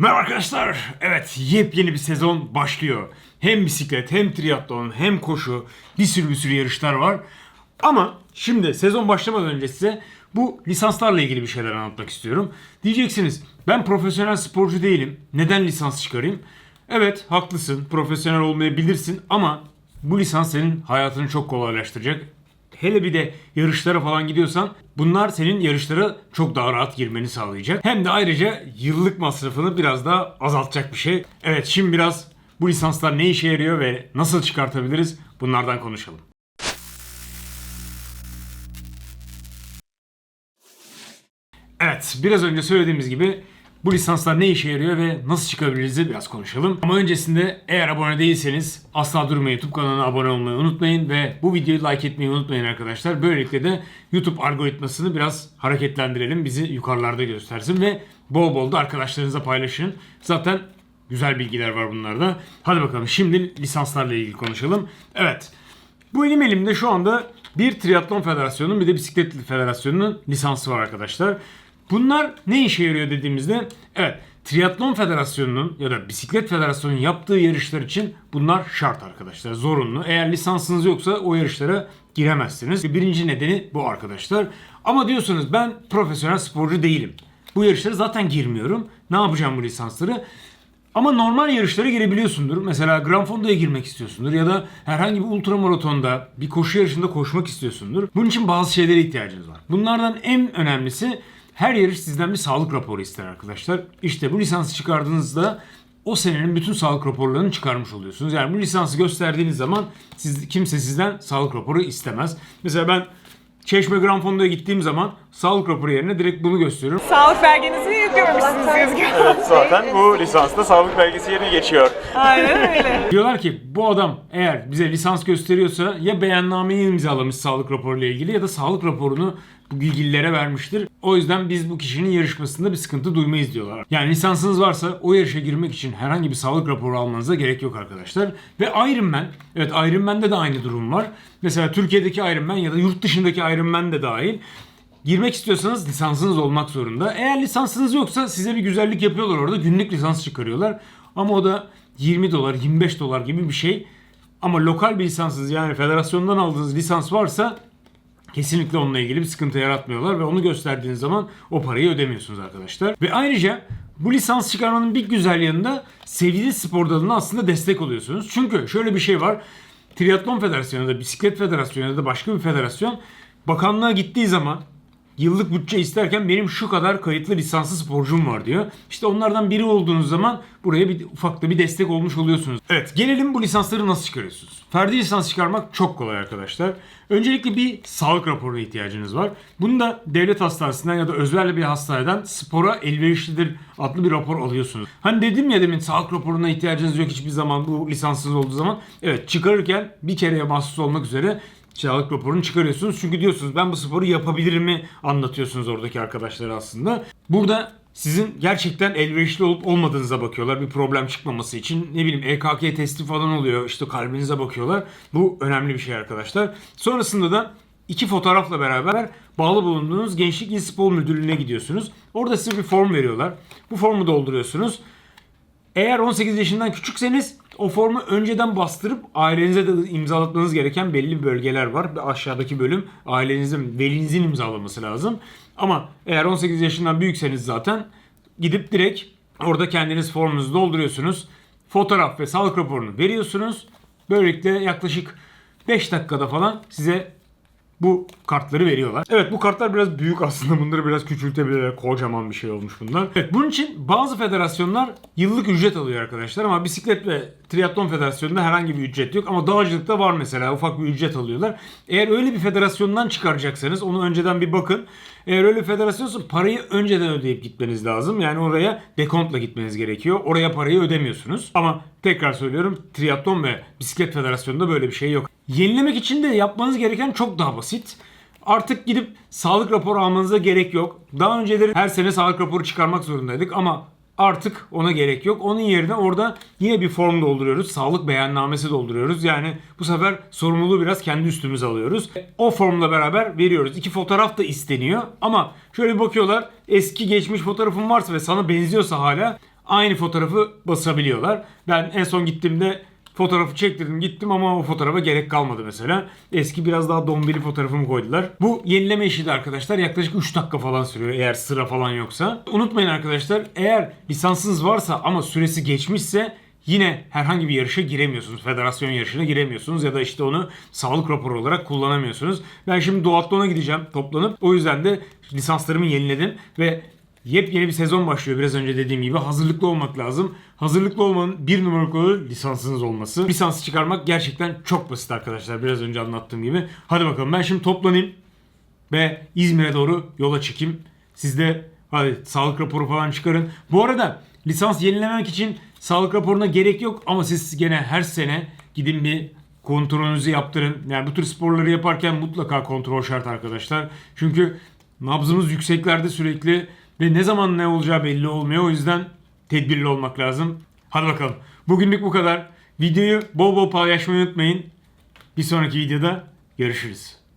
Merhaba arkadaşlar. Evet yepyeni bir sezon başlıyor. Hem bisiklet hem triatlon hem koşu bir sürü bir sürü yarışlar var. Ama şimdi sezon başlamadan önce size bu lisanslarla ilgili bir şeyler anlatmak istiyorum. Diyeceksiniz ben profesyonel sporcu değilim. Neden lisans çıkarayım? Evet haklısın profesyonel olmayabilirsin ama bu lisans senin hayatını çok kolaylaştıracak. Hele bir de yarışlara falan gidiyorsan bunlar senin yarışlara çok daha rahat girmeni sağlayacak. Hem de ayrıca yıllık masrafını biraz daha azaltacak bir şey. Evet şimdi biraz bu lisanslar ne işe yarıyor ve nasıl çıkartabiliriz bunlardan konuşalım. Evet, biraz önce söylediğimiz gibi bu lisanslar ne işe yarıyor ve nasıl çıkabiliriz biraz konuşalım. Ama öncesinde eğer abone değilseniz asla durmayın YouTube kanalına abone olmayı unutmayın ve bu videoyu like etmeyi unutmayın arkadaşlar. Böylelikle de YouTube algoritmasını biraz hareketlendirelim, bizi yukarılarda göstersin ve bol bol da arkadaşlarınıza paylaşın. Zaten güzel bilgiler var bunlarda. Hadi bakalım şimdi lisanslarla ilgili konuşalım. Evet. Bu benim elimde şu anda bir triatlon federasyonunun bir de bisiklet federasyonunun lisansı var arkadaşlar. Bunlar ne işe yarıyor dediğimizde evet triatlon federasyonunun ya da bisiklet federasyonunun yaptığı yarışlar için bunlar şart arkadaşlar zorunlu. Eğer lisansınız yoksa o yarışlara giremezsiniz. Birinci nedeni bu arkadaşlar. Ama diyorsunuz ben profesyonel sporcu değilim. Bu yarışlara zaten girmiyorum. Ne yapacağım bu lisansları? Ama normal yarışlara girebiliyorsundur. Mesela Grand Fondo'ya girmek istiyorsundur ya da herhangi bir ultramaratonda bir koşu yarışında koşmak istiyorsundur. Bunun için bazı şeylere ihtiyacınız var. Bunlardan en önemlisi her yarış sizden bir sağlık raporu ister arkadaşlar. İşte bu lisansı çıkardığınızda o senenin bütün sağlık raporlarını çıkarmış oluyorsunuz. Yani bu lisansı gösterdiğiniz zaman siz, kimse sizden sağlık raporu istemez. Mesela ben Çeşme Grand Fondo'ya gittiğim zaman sağlık raporu yerine direkt bunu gösteriyorum. Sağlık belgenizi yüklememişsiniz gözüküyor. Evet zaten bu lisansta sağlık belgesi yerine geçiyor. Aynen öyle. Diyorlar ki bu adam eğer bize lisans gösteriyorsa ya beyannameyi imzalamış sağlık raporuyla ilgili ya da sağlık raporunu bu bilgililere vermiştir. O yüzden biz bu kişinin yarışmasında bir sıkıntı duymayız diyorlar. Yani lisansınız varsa o yarışa girmek için herhangi bir sağlık raporu almanıza gerek yok arkadaşlar. Ve Ironman, evet Ironman'de de aynı durum var. Mesela Türkiye'deki Ironman ya da yurt dışındaki Ironman de dahil. Girmek istiyorsanız lisansınız olmak zorunda. Eğer lisansınız yoksa size bir güzellik yapıyorlar orada. Günlük lisans çıkarıyorlar. Ama o da 20 dolar, 25 dolar gibi bir şey. Ama lokal bir lisansınız yani federasyondan aldığınız lisans varsa kesinlikle onunla ilgili bir sıkıntı yaratmıyorlar ve onu gösterdiğiniz zaman o parayı ödemiyorsunuz arkadaşlar. Ve ayrıca bu lisans çıkarmanın bir güzel yanında sevgili spor dalına aslında destek oluyorsunuz. Çünkü şöyle bir şey var. Triatlon Federasyonu da Bisiklet Federasyonu da başka bir federasyon bakanlığa gittiği zaman yıllık bütçe isterken benim şu kadar kayıtlı lisanslı sporcum var diyor. İşte onlardan biri olduğunuz zaman buraya bir ufak da bir destek olmuş oluyorsunuz. Evet gelelim bu lisansları nasıl çıkarıyorsunuz? Ferdi lisans çıkarmak çok kolay arkadaşlar. Öncelikle bir sağlık raporuna ihtiyacınız var. Bunu da devlet hastanesinden ya da özel bir hastaneden spora elverişlidir adlı bir rapor alıyorsunuz. Hani dedim ya demin sağlık raporuna ihtiyacınız yok hiçbir zaman bu lisanssız olduğu zaman. Evet çıkarırken bir kereye mahsus olmak üzere sağlık raporunu çıkarıyorsunuz. Çünkü diyorsunuz ben bu sporu yapabilirim mi anlatıyorsunuz oradaki arkadaşlara aslında. Burada sizin gerçekten elverişli olup olmadığınıza bakıyorlar. Bir problem çıkmaması için. Ne bileyim EKG testi falan oluyor. İşte kalbinize bakıyorlar. Bu önemli bir şey arkadaşlar. Sonrasında da iki fotoğrafla beraber bağlı bulunduğunuz Gençlik İl Spor Müdürlüğü'ne gidiyorsunuz. Orada size bir form veriyorlar. Bu formu dolduruyorsunuz. Eğer 18 yaşından küçükseniz o formu önceden bastırıp ailenize de imzalatmanız gereken belli bölgeler var. Aşağıdaki bölüm ailenizin, velinizin imzalaması lazım. Ama eğer 18 yaşından büyükseniz zaten gidip direkt orada kendiniz formunuzu dolduruyorsunuz. Fotoğraf ve sağlık raporunu veriyorsunuz. Böylelikle yaklaşık 5 dakikada falan size bu kartları veriyorlar. Evet bu kartlar biraz büyük aslında. Bunları biraz küçültebilirler. Kocaman bir şey olmuş bunlar. Evet bunun için bazı federasyonlar yıllık ücret alıyor arkadaşlar ama bisiklet ve triatlon federasyonunda herhangi bir ücret yok. Ama dağcılıkta var mesela ufak bir ücret alıyorlar. Eğer öyle bir federasyondan çıkaracaksanız onu önceden bir bakın. Eğer öyle bir federasyonsa parayı önceden ödeyip gitmeniz lazım. Yani oraya dekontla gitmeniz gerekiyor. Oraya parayı ödemiyorsunuz. Ama tekrar söylüyorum triatlon ve bisiklet federasyonunda böyle bir şey yok. Yenilemek için de yapmanız gereken çok daha basit. Artık gidip sağlık raporu almanıza gerek yok. Daha önceleri her sene sağlık raporu çıkarmak zorundaydık ama artık ona gerek yok. Onun yerine orada yine bir form dolduruyoruz. Sağlık beyannamesi dolduruyoruz. Yani bu sefer sorumluluğu biraz kendi üstümüze alıyoruz. O formla beraber veriyoruz. İki fotoğraf da isteniyor ama şöyle bir bakıyorlar. Eski geçmiş fotoğrafın varsa ve sana benziyorsa hala aynı fotoğrafı basabiliyorlar. Ben en son gittiğimde fotoğrafı çektirdim gittim ama o fotoğrafa gerek kalmadı mesela. Eski biraz daha dombili fotoğrafımı koydular. Bu yenileme işi de arkadaşlar yaklaşık 3 dakika falan sürüyor eğer sıra falan yoksa. Unutmayın arkadaşlar eğer lisansınız varsa ama süresi geçmişse yine herhangi bir yarışa giremiyorsunuz. Federasyon yarışına giremiyorsunuz ya da işte onu sağlık raporu olarak kullanamıyorsunuz. Ben şimdi Duatlon'a gideceğim toplanıp. O yüzden de lisanslarımı yeniledim ve Yepyeni bir sezon başlıyor biraz önce dediğim gibi. Hazırlıklı olmak lazım. Hazırlıklı olmanın bir numaralı kuralı lisansınız olması. Lisansı çıkarmak gerçekten çok basit arkadaşlar. Biraz önce anlattığım gibi. Hadi bakalım ben şimdi toplanayım ve İzmir'e doğru yola çıkayım. Siz de hadi sağlık raporu falan çıkarın. Bu arada lisans yenilemek için sağlık raporuna gerek yok ama siz gene her sene gidin bir kontrolünüzü yaptırın. Yani bu tür sporları yaparken mutlaka kontrol şart arkadaşlar. Çünkü nabzımız yükseklerde sürekli ve ne zaman ne olacağı belli olmuyor. O yüzden tedbirli olmak lazım. Hadi bakalım. Bugünlük bu kadar. Videoyu bol bol paylaşmayı unutmayın. Bir sonraki videoda görüşürüz.